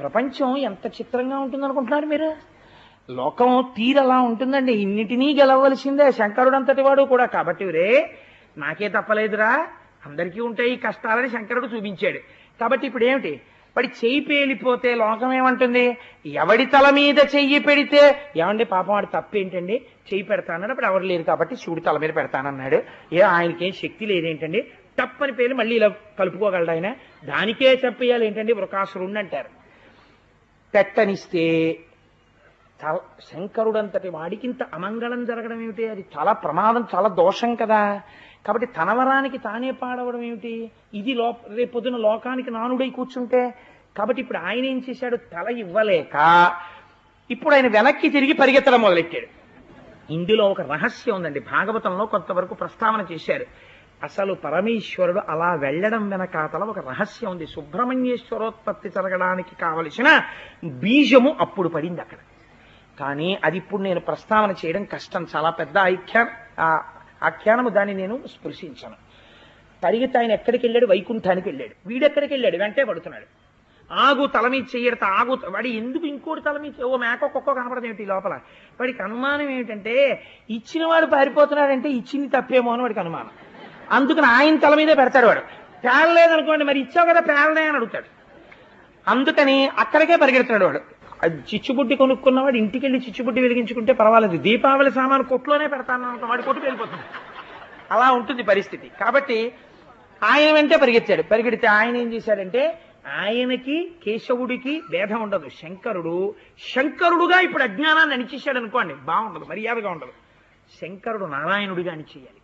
ప్రపంచం ఎంత చిత్రంగా ఉంటుందనుకుంటున్నారు మీరు? లోకం తీరలా ఉంటుందండి. ఇన్నిటినీ గెలవలసిందే శంకరుడు అంతటి వాడు కూడా. కాబట్టి రే నాకే తప్పలేదురా. అందరికీ ఉంటాయి ఈ కష్టాలని శంకరుడు చూపించాడు. కాబట్టి ఇప్పుడు ఏమిటి? వాడి చెయ్యి పేలిపోతే లోకం ఏమంటుంది? ఎవడి తల మీద చెయ్యి పెడితే? ఏమండి పాపం వాడు తప్పేంటండి? చెయ్యి పెడతానని అప్పుడు ఎవరు లేరు కాబట్టి శివుడి తల మీద పెడతానన్నాడు. ఏ ఆయనకేం శక్తి లేదేంటండి? తప్పని పేరు మళ్ళీ ఇలా కలుపుకోగలడు ఆయన. దానికే చెప్పేయాలి ఏంటండి? వృకాసురుణ్ణి అంటారు. పెట్టనిస్తే చాలా శంకరుడంతటి వాడికి ఇంత అమంగళం జరగడం ఏమిటి అది చాలా ప్రమాదం చాలా దోషం కదా. కాబట్టి తనవరానికి తానే పాడవడం ఏమిటి ఇది లో రేపొద్దున లోకానికి నానుడై కూర్చుంటే కాబట్టి ఇప్పుడు ఆయన ఏం చేశాడు? తల ఇవ్వలేక ఇప్పుడు ఆయన వెనక్కి తిరిగి పరిగెత్తడం మొదలెట్టాడు. ఇందులో ఒక రహస్యం ఉందండి. భాగవతంలో కొంతవరకు ప్రస్తావన చేశారు. అసలు పరమేశ్వరుడు అలా వెళ్ళడం వెనకాతల ఒక రహస్యం ఉంది. సుబ్రహ్మణ్యేశ్వరోత్పత్తి జరగడానికి కావలసిన బీజము అప్పుడు పడింది అక్కడ. కానీ అది ఇప్పుడు నేను ప్రస్తావన చేయడం కష్టం. చాలా పెద్ద ఆఖ్యా ఆ- ఆఖ్యానము దాన్ని నేను స్పృశించను. పరిగెత్తి ఆయన ఎక్కడికి వెళ్ళాడు? వైకుంఠానికి వెళ్ళాడు. వీడెక్కడికి వెళ్ళాడు? వెంటే పడుతున్నాడు. ఆగు తల మీద చెయ్యడత ఆగు. వాడి ఎందుకు ఇంకోటి తలమీ ఓ మేక ఒక్కొక్క కనపడదు ఏమిటి లోపల? వాడికి అనుమానం ఏమిటంటే ఇచ్చిన వాడు పారిపోతున్నాడంటే ఇచ్చింది తప్పేమో అని వాడికి అనుమానం. అందుకని ఆయన తల మీదే పెడతాడు వాడు. పేలలేదనుకోండి మరి ఇచ్చావు కదా పేలనే అని అడుగుతాడు. అందుకని అక్కడికే పరిగెడుతున్నాడు వాడు. చిచ్చుబుడ్డి కొనుక్కున్నవాడు ఇంటికి వెళ్ళి చిచ్చుబుడ్డి వెలిగించుకుంటే పర్వాలేదు. దీపావళి సామాను కొట్లోనే పెడతాను అనుకో వాడి కొట్టు వెళ్ళిపోతుంది అలా ఉంటుంది పరిస్థితి. కాబట్టి ఆయన వెంటే పరిగెత్తాడు. పరిగెడితే ఆయన ఏం చేశాడంటే ఆయనకి కేశవుడికి భేదం ఉండదు. శంకరుడు శంకరుడుగా ఇప్పుడు అజ్ఞానాన్ని అణిచేశాడు అనుకోండి బాగుండదు మర్యాదగా ఉండదు. శంకరుడు నారాయణుడిగా అణిచేయాలి.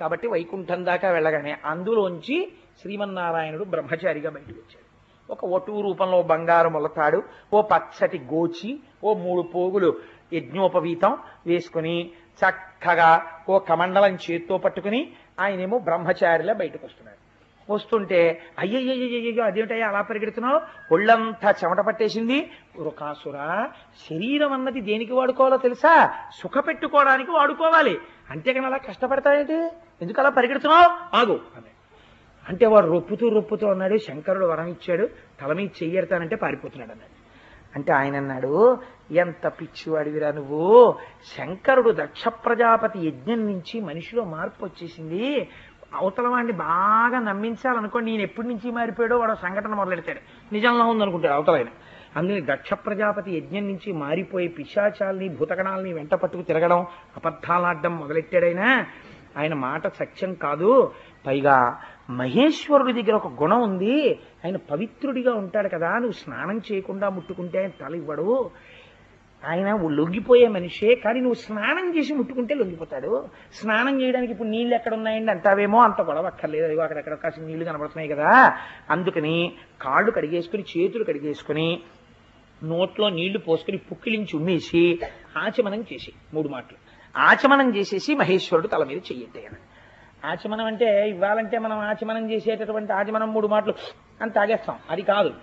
కాబట్టి వైకుంఠం దాకా వెళ్ళగానే అందులోంచి శ్రీమన్నారాయణుడు బ్రహ్మచారిగా బయటకు వచ్చాడు. ఒక ఒటు రూపంలో బంగారు మొలతాడు ఓ పచ్చటి గోచి ఓ మూడు పోగులు యజ్ఞోపవీతం వేసుకుని చక్కగా ఓ కమండలం చేత్తో పట్టుకుని ఆయనేమో బ్రహ్మచారిలా బయటకు వస్తున్నాడు. వస్తుంటే అయ్యయ్యయ్యో అదేమిటయ్యా అలా పరిగెడుతున్నావు? ఒళ్ళంతా చెమట పట్టేసింది. రుకాసురా శరీరం అన్నది దేనికి వాడుకోవాలో తెలుసా? సుఖ పెట్టుకోవడానికి వాడుకోవాలి. అంతేకాని అలా కష్టపడతాయేంటి ఎందుకు అలా పరిగెడుతున్నావు? ఆగు. అన్నాడు అంటే వాడు రొప్పుతూ రొప్పుతూ అన్నాడు శంకరుడు వరం ఇచ్చాడు తల మీద చెయ్యెడతానంటే పారిపోతున్నాడు అన్నాడు. అంటే ఆయన అన్నాడు ఎంత పిచ్చివాడివిరా నువ్వు? శంకరుడు దక్ష ప్రజాపతి యజ్ఞం నుంచి మనిషిలో మార్పు వచ్చేసింది. అవతల వాడిని బాగా నమ్మించాలనుకోండి నేను ఎప్పటి నుంచి మారిపోయాడో వాడు సంఘటన మొదలెడతాడు. నిజంగా ఉందనుకుంటాడు అవతలైన అందుకని దక్ష ప్రజాపతి యజ్ఞం నుంచి మారిపోయి పిశాచాల్ని భూతగణాలని వెంట పట్టుకు తిరగడం అబద్ధాలాడడం మొదలెట్టాడైనా ఆయన మాట సత్యం కాదు. పైగా మహేశ్వరుడి దగ్గర ఒక గుణం ఉంది. ఆయన పవిత్రుడిగా ఉంటాడు కదా. నువ్వు స్నానం చేయకుండా ముట్టుకుంటే ఆయన తల ఇవ్వడు. ఆయన లొంగిపోయే మనిషే కానీ నువ్వు స్నానం చేసి ముట్టుకుంటే లొంగిపోతాడు. స్నానం చేయడానికి ఇప్పుడు నీళ్ళు ఎక్కడ ఉన్నాయండి అంటావేమో అంత గొడవ అక్కర్లేదు. అదిగో అక్కడెక్కడ కాసిన నీళ్ళు కనబడుతున్నాయి కదా. అందుకని కాళ్ళు కడిగేసుకుని చేతులు కడిగేసుకుని నోట్లో నీళ్ళు పోసుకుని పుక్కిలించి ఉమ్మేసి ఆచమనం చేసి మూడు మాటలు. ఆచమనం చేసేసి మహేశ్వరుడు తల మీద చెయ్యండి అని. ఆచమనం అంటే ఇవ్వాలంటే మనం ఆచమనం చేసేటటువంటి ఆచమనం మూడు మాటలు అని తాగేస్తాం. అది కాదు.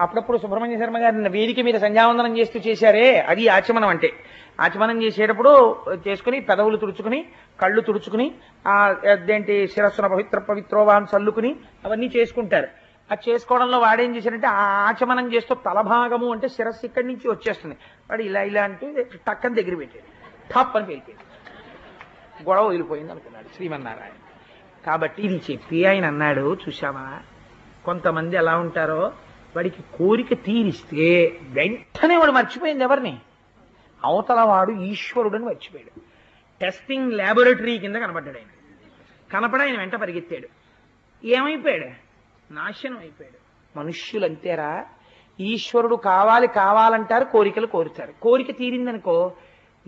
అప్పుడప్పుడు సుబ్రహ్మణ్య శర్మ గారి వేదిక మీద సంధ్యావందనం చేస్తూ చేశారే అది ఆచమనం అంటే. ఆచమనం చేసేటప్పుడు చేసుకుని పెదవులు తుడుచుకుని కళ్ళు తుడుచుకుని ఆ అదేంటి శిరస్సున పవిత్ర పవిత్రోవాన్ చల్లుకుని అవన్నీ చేసుకుంటారు. అది చేసుకోవడంలో వాడేం చేశారంటే ఆ ఆచమనం చేస్తూ తలభాగము అంటే శిరస్సు ఇక్కడి నుంచి వచ్చేస్తుంది. వాడు ఇలా ఇలా అంటే టక్కని దగ్గర పెట్టాడు. ఠప్ అని పేలిపోయింది. గొడవ వదిలిపోయింది అనుకున్నాడు శ్రీమన్నారాయణ. కాబట్టి ఇది చెప్పి ఆయన అన్నాడు చూసావా కొంతమంది ఎలా ఉంటారో వాడికి కోరిక తీరిస్తే వెంటనే వాడు మర్చిపోయింది ఎవరిని? అవతల వాడు ఈశ్వరుడని మర్చిపోయాడు. టెస్టింగ్ ల్యాబొరేటరీ కింద కనపడ్డాడు ఆయన. కనపడ ఆయన వెంట పరిగెత్తాడు. ఏమైపోయాడు? నాశనం అయిపోయాడు. మనుష్యులు అంతేరా ఈశ్వరుడు కావాలి కావాలంటారు కోరికలు కోరుతారు. కోరిక తీరిందనుకో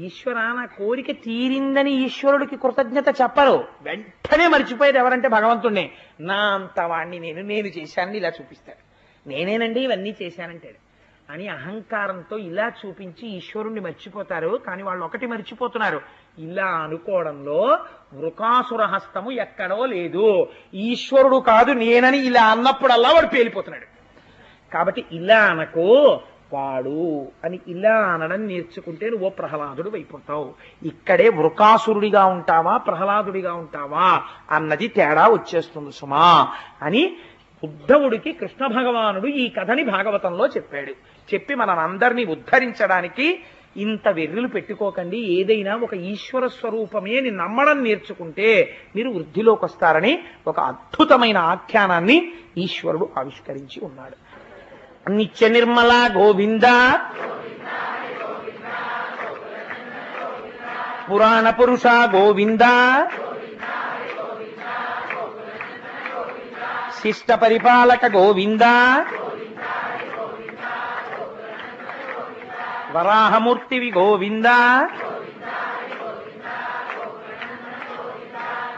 ఈశ్వర నా కోరిక తీరిందని ఈశ్వరుడికి కృతజ్ఞత చెప్పరు. వెంటనే మర్చిపోయేది ఎవరంటే భగవంతుడే నా అంత వాణ్ణి నేను నేను చేశాను ఇలా చూపిస్తాడు. నేనేనండి ఇవన్నీ చేశానంటాడు. అని అహంకారంతో ఇలా చూపించి ఈశ్వరుణ్ణి మర్చిపోతారు. కానీ వాళ్ళు ఒకటి మర్చిపోతున్నారు. ఇలా అనుకోవడంలో వృకాసురహస్తము ఎక్కడో లేదు. ఈశ్వరుడు కాదు నేనని ఇలా అన్నప్పుడల్లా వాడు పేలిపోతున్నాడు. కాబట్టి ఇలా అనకు. వాడు అని ఇలా అనడం నేర్చుకుంటే నువ్వు ప్రహ్లాదుడు అయిపోతావు ఇక్కడే వృకాసురుడిగా ఉంటావా ప్రహ్లాదుడిగా ఉంటావా అన్నది తేడా వచ్చేస్తుంది సుమా అని ఉద్ధవుడికి కృష్ణ భగవానుడు ఈ కథని భాగవతంలో చెప్పాడు. చెప్పి మనం అందరినీ ఉద్ధరించడానికి ఇంత వెర్రులు పెట్టుకోకండి. ఏదైనా ఒక ఈశ్వర స్వరూపమే అని నమ్మడం నేర్చుకుంటే మీరు వృద్ధిలోకి వస్తారని ఒక అద్భుతమైన ఆఖ్యానాన్ని ఈశ్వరుడు ఆవిష్కరించి ఉన్నాడు. నిత్య నిర్మల గోవింద. పురాణ పురుష గోవింద. శిష్ట పరిపాలక గోవింద. వరాహమూర్తివి గోవింద.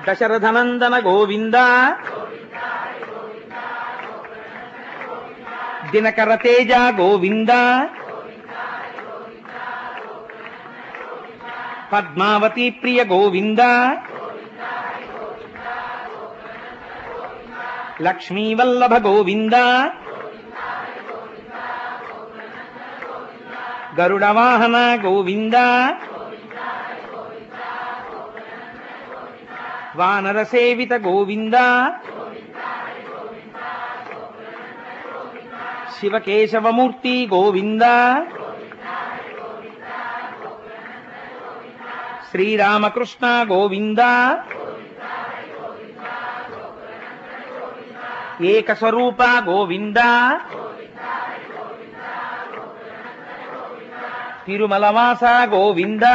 దశరథనందన గోవింద. దినకర తేజ గోవింద. పద్మావతి ప్రియ గోవింద. లక్ష్మీవల్లభ గోవింద. గరుడవాహన గోవింద. వానరసేవిత గోవిందా. శివకేశవమూర్తి గోవింద శ్రీరామకృష్ణ గోవింద ఏకస్వరూప గోవింద తిరుమలవాస గోవింద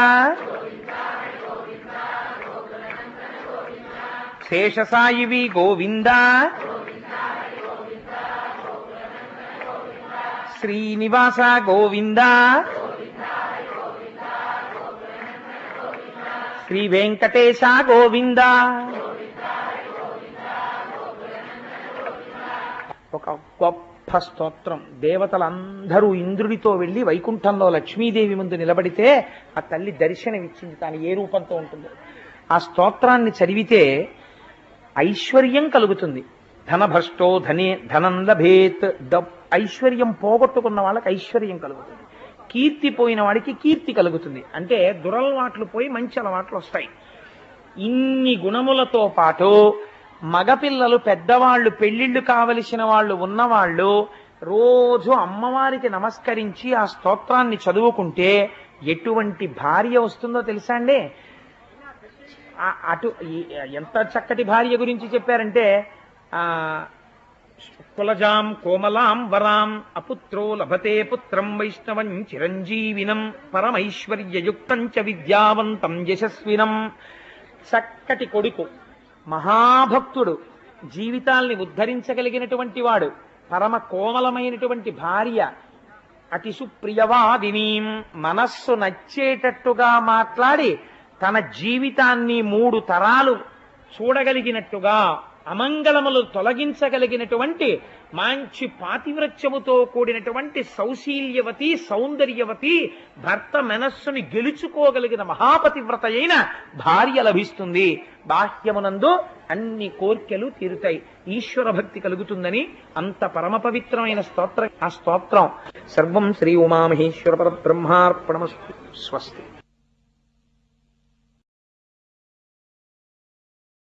శేషసాయివి గోవింద శ్రీనివాస గోవింద. శ్రీ వెంకటేశ గోవింద. ఒక గొప్ప స్తోత్రం. దేవతలందరూ ఇంద్రుడితో వెళ్ళి వైకుంఠంలో లక్ష్మీదేవి ముందు నిలబడితే ఆ తల్లి దర్శనమిచ్చింది. తాను ఏ రూపంతో ఉంటుందో. ఆ స్తోత్రాన్ని చదివితే ఐశ్వర్యం కలుగుతుంది. ధనభ్రష్టో ధనే ధనం లభేత్. ద- ఐశ్వర్యం పోగొట్టుకున్న వాళ్ళకి ఐశ్వర్యం కలుగుతుంది. కీర్తి పోయిన వాడికి కీర్తి కలుగుతుంది. అంటే దురలవాట్లు పోయి మంచి అలవాట్లు వస్తాయి. ఇన్ని గుణములతో పాటు మగపిల్లలు పెద్దవాళ్ళు పెళ్ళిళ్ళు కావలసిన వాళ్ళు ఉన్నవాళ్ళు రోజు అమ్మవారికి నమస్కరించి ఆ స్తోత్రాన్ని చదువుకుంటే ఎటువంటి భార్య వస్తుందో తెలుసా అండి? అటు ఎంత చక్కటి భార్య గురించి చెప్పారంటే కులజాం కోమలాం వరాం అపుత్రో లభతే పుత్రం వైష్ణవం చిరంజీవినం పరమైశ్వర్యయుక్తం చ విద్యావంతం యశస్వినం. చక్కటి కొడుకు మహాభక్తుడు జీవితాల్ని ఉద్ధరించగలిగినటువంటి వాడు పరమ కోమలమైనటువంటి భార్య అతి సుప్రియవాదినీం. మనస్సు నచ్చేటట్టుగా మాట్లాడి తన జీవితాన్ని మూడు తరాలు చూడగలిగినట్టుగా అమంగళములు తొలగించగలిగినటువంటి మంచి పాతివ్రత్యముతో కూడినటువంటి సౌశీల్యవతి సౌందర్యవతి భర్త మనస్సుని గెలుచుకోగలిగిన మహాపతివ్రత అయిన భార్య లభిస్తుంది. బాహ్యమునందు అన్ని కోర్కెలు తీరుతాయి. ఈశ్వర భక్తి కలుగుతుందని అంత పరమ పవిత్రమైన స్తోత్రం ఆ స్తోత్రం. సర్వం శ్రీ ఉమామహేశ్వర పరబ్రహ్మార్పణమస్తు స్వస్తి.